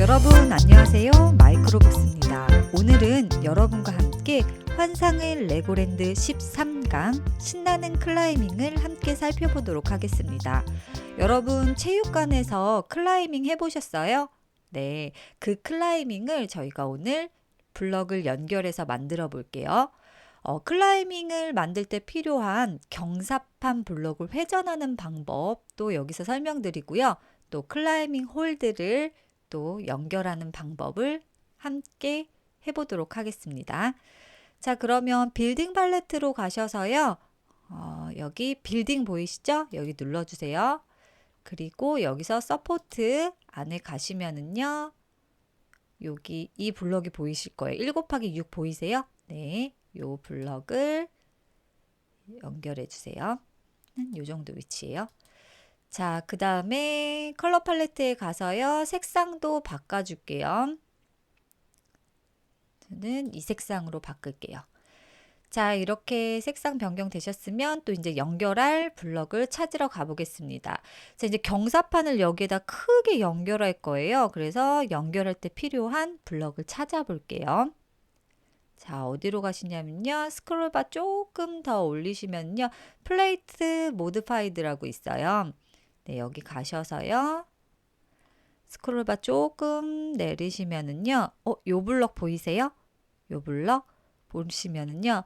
여러분 안녕하세요 마이크로박스입니다 오늘은 여러분과 함께 환상의 레고랜드 13강 신나는 클라이밍을 함께 살펴보도록 하겠습니다 여러분 체육관에서 클라이밍 해보셨어요? 네, 그 클라이밍을 저희가 오늘 블럭을 연결해서 만들어 볼게요 어, 클라이밍을 만들 때 필요한 경사판 블록을 회전하는 방법도 여기서 설명드리고요. 또 클라이밍 홀드를 또 연결하는 방법을 함께 해보도록 하겠습니다. 자, 그러면 빌딩 팔레트로 가셔서요. 어, 여기 빌딩 보이시죠? 여기 눌러주세요. 그리고 여기서 서포트 안에 가시면은요. 여기 이 블럭이 보이실 거예요. 1 곱하기 6 보이세요? 네. 요 블럭을 연결해 주세요. 요 정도 위치예요. 자, 그 다음에 컬러 팔레트에 가서요. 색상도 바꿔줄게요. 저는 이 색상으로 바꿀게요. 자, 이렇게 색상 변경 되셨으면 또 이제 연결할 블럭을 찾으러 가보겠습니다. 자, 이제 경사판을 여기에다 크게 연결할 거예요. 그래서 연결할 때 필요한 블럭을 찾아볼게요. 자, 어디로 가시냐면요. 스크롤바 조금 더 올리시면요. 플레이트 모드파이드라고 있어요. 네, 여기 가셔서요. 스크롤바 조금 내리시면은요. 어, 요 블럭 보이세요? 요 블럭 보시면은요.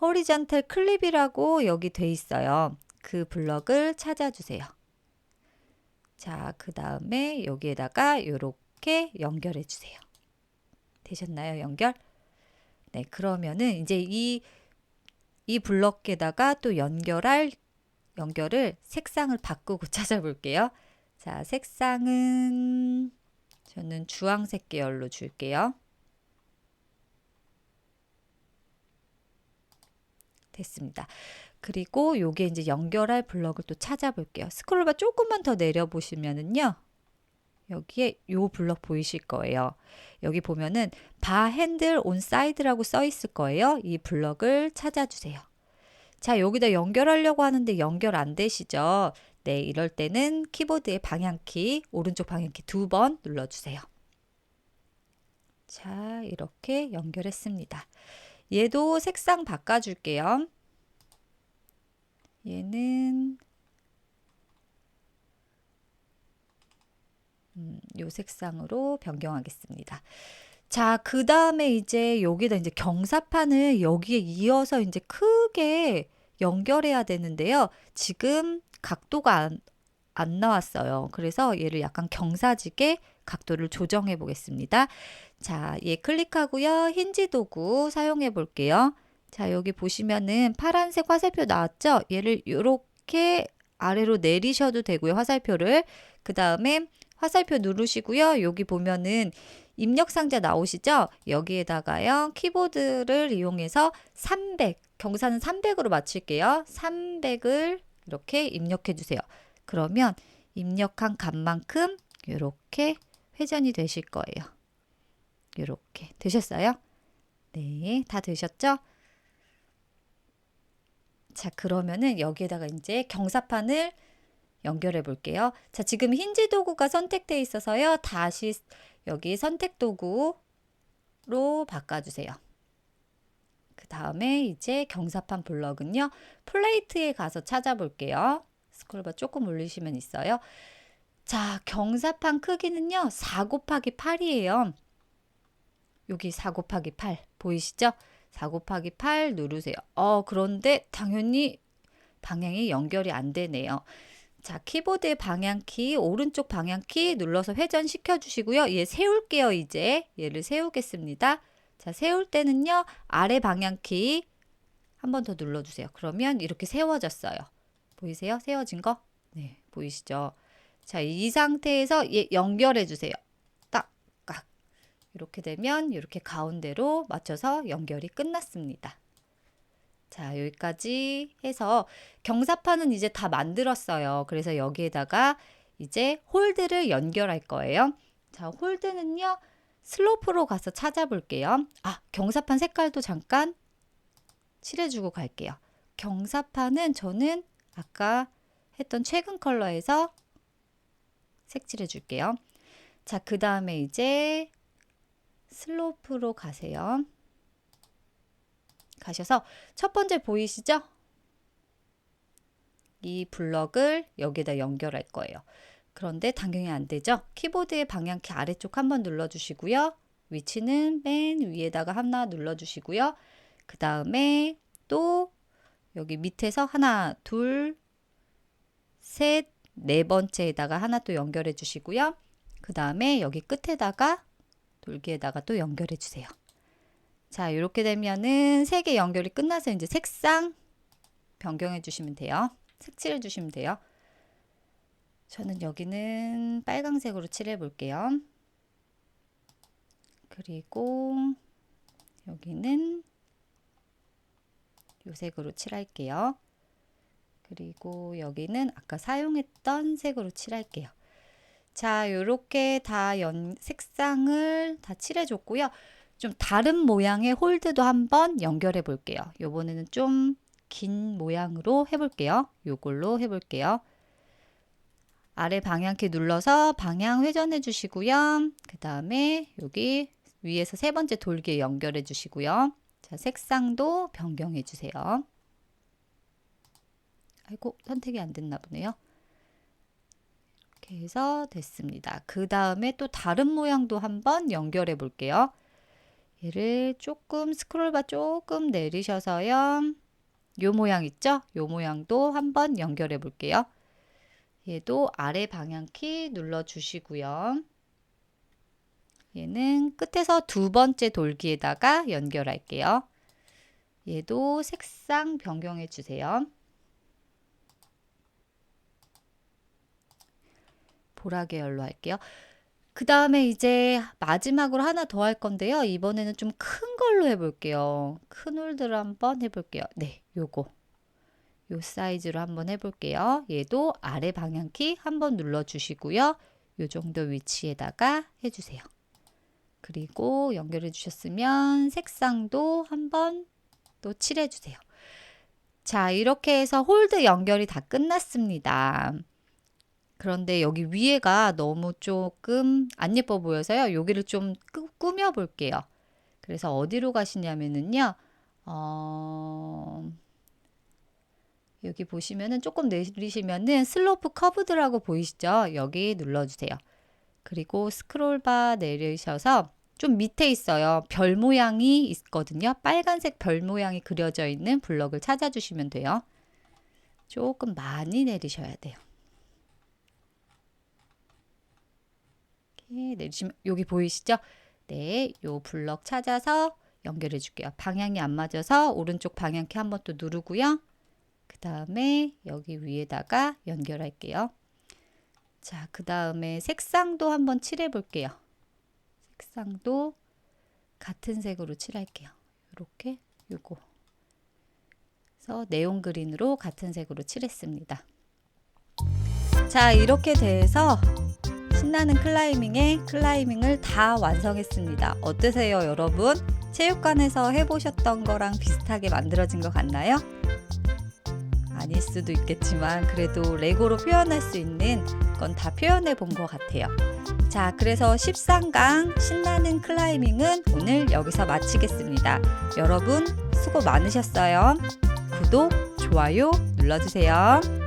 호리전탈 클립이라고 여기 돼 있어요. 그 블럭을 찾아주세요. 자, 그 다음에 여기에다가 이렇게 연결해 주세요. 되셨나요? 연결? 네, 그러면은 이제 이, 이 블럭에다가 또 연결할, 연결을 색상을 바꾸고 찾아볼게요. 자, 색상은 저는 주황색 계열로 줄게요. 됐습니다. 그리고 요게 이제 연결할 블럭을 또 찾아볼게요. 스크롤바 조금만 더 내려보시면은요. 여기에 요 블럭 보이실 거예요. 여기 보면은 바 핸들 온 사이드라고 써 있을 거예요. 이 블럭을 찾아주세요. 자, 여기다 연결하려고 하는데 연결 안 되시죠? 네, 이럴 때는 키보드의 방향키, 오른쪽 방향키 두 번 눌러주세요. 자, 이렇게 연결했습니다. 얘도 색상 바꿔줄게요. 얘는 음, 요 색상으로 변경하겠습니다. 자, 그 다음에 이제 여기다 이제 경사판을 여기에 이어서 이제 크게 연결해야 되는데요. 지금 각도가 안, 안 나왔어요. 그래서 얘를 약간 경사지게 각도를 조정해 보겠습니다. 자, 얘 클릭하고요. 힌지 도구 사용해 볼게요. 자, 여기 보시면은 파란색 화살표 나왔죠? 얘를 이렇게 아래로 내리셔도 되고요. 화살표를. 그 다음에 화살표 누르시고요. 여기 보면은 입력 상자 나오시죠? 여기에다가요. 키보드를 이용해서 300, 경사는 300으로 맞출게요. 300을 이렇게 입력해 주세요. 그러면 입력한 값만큼 이렇게 회전이 되실 거예요. 이렇게 되셨어요? 네, 다 되셨죠? 자, 그러면은 여기에다가 이제 경사판을 연결해 볼게요. 자, 지금 힌지 도구가 선택되어 있어서요. 다시 여기 선택 도구로 바꿔주세요. 그 다음에 이제 경사판 블럭은요. 플레이트에 가서 찾아볼게요. 스크롤바 조금 올리시면 있어요. 자, 경사판 크기는요. 4 곱하기 8이에요. 여기 4 곱하기 8 보이시죠? 4 곱하기 8 누르세요. 어, 그런데 당연히 방향이 연결이 안 되네요. 자, 키보드의 방향키, 오른쪽 방향키 눌러서 회전시켜 주시고요. 얘 세울게요, 이제. 얘를 세우겠습니다. 자, 세울 때는요. 아래 방향키 한 번 더 눌러 주세요. 그러면 이렇게 세워졌어요. 보이세요? 세워진 거? 네, 보이시죠? 자, 이 상태에서 얘 연결해 주세요. 딱, 깍. 이렇게 되면 이렇게 가운데로 맞춰서 연결이 끝났습니다. 자, 여기까지 해서 경사판은 이제 다 만들었어요. 그래서 여기에다가 이제 홀드를 연결할 거예요. 자, 홀드는요. 슬로프로 가서 찾아볼게요. 아, 경사판 색깔도 잠깐 칠해주고 갈게요. 경사판은 저는 아까 했던 최근 컬러에서 색칠해 줄게요. 자, 그 다음에 이제 슬로프로 가세요. 가셔서 첫 번째 보이시죠? 이 블럭을 여기에다 연결할 거예요. 그런데 당연히 안 되죠. 키보드의 방향키 아래쪽 한번 눌러주시고요. 위치는 맨 위에다가 하나 눌러주시고요. 그 다음에 또 여기 밑에서 하나, 둘, 셋, 네 번째에다가 하나 또 연결해 주시고요. 그 다음에 여기 끝에다가 돌기에다가 또 연결해 주세요. 자, 이렇게 되면은 세 개 연결이 끝나서 이제 색상 변경해 주시면 돼요. 색칠해 주시면 돼요. 저는 여기는 빨강색으로 칠해 볼게요. 그리고 여기는 요 색으로 칠할게요. 그리고 여기는 아까 사용했던 색으로 칠할게요. 자, 요렇게 다 연, 색상을 다 칠해줬고요. 좀 다른 모양의 홀드도 한번 연결해 볼게요. 요번에는 좀 긴 모양으로 해볼게요. 요걸로 해볼게요. 아래 방향키 눌러서 방향 회전해 주시고요. 그 다음에 여기 위에서 세 번째 돌기에 연결해 주시고요. 자, 색상도 변경해 주세요. 아이고, 선택이 안 됐나 보네요. 이렇게 해서 됐습니다. 그 다음에 또 다른 모양도 한번 연결해 볼게요. 얘를 조금 스크롤바 조금 내리셔서요. 요 모양 있죠? 요 모양도 한번 연결해 볼게요. 얘도 아래 방향키 눌러 주시고요. 얘는 끝에서 두 번째 돌기에다가 연결할게요. 얘도 색상 변경해 주세요. 보라 계열로 할게요. 그 다음에 이제 마지막으로 하나 더 할 건데요. 이번에는 좀 큰 걸로 해볼게요. 큰 홀드를 한번 해볼게요. 네, 요거. 요 사이즈로 한번 해볼게요. 얘도 아래 방향키 한번 눌러주시고요. 요 정도 위치에다가 해주세요. 그리고 연결해 주셨으면 색상도 한번 또 칠해주세요. 자, 이렇게 해서 홀드 연결이 다 끝났습니다. 그런데 여기 위에가 너무 조금 안 예뻐 보여서요. 여기를 좀 꾸, 꾸며 볼게요. 그래서 어디로 가시냐면은요. 어... 여기 보시면은 조금 내리시면은 슬로프 커브드라고 보이시죠? 여기 눌러주세요. 그리고 스크롤바 내리셔서 좀 밑에 있어요. 별 모양이 있거든요. 빨간색 별 모양이 그려져 있는 블럭을 찾아주시면 돼요. 조금 많이 내리셔야 돼요. 이렇게 내리시면 여기 보이시죠? 네, 요 블럭 찾아서 연결해 줄게요. 방향이 안 맞아서 오른쪽 방향키 한번 또 누르고요. 그 다음에 여기 위에다가 연결할게요. 자, 그 다음에 색상도 한번 칠해 볼게요. 색상도 같은 색으로 칠할게요. 이렇게 요거. 그래서 네온 그린으로 같은 색으로 칠했습니다. 자, 이렇게 돼서 신나는 클라이밍의 클라이밍을 다 완성했습니다. 어떠세요, 여러분? 체육관에서 해보셨던 거랑 비슷하게 만들어진 것 같나요? 아닐 수도 있겠지만 그래도 레고로 표현할 수 있는 건 다 표현해 본 것 같아요. 자, 그래서 13강 신나는 클라이밍은 오늘 여기서 마치겠습니다. 여러분 수고 많으셨어요. 구독, 좋아요 눌러주세요.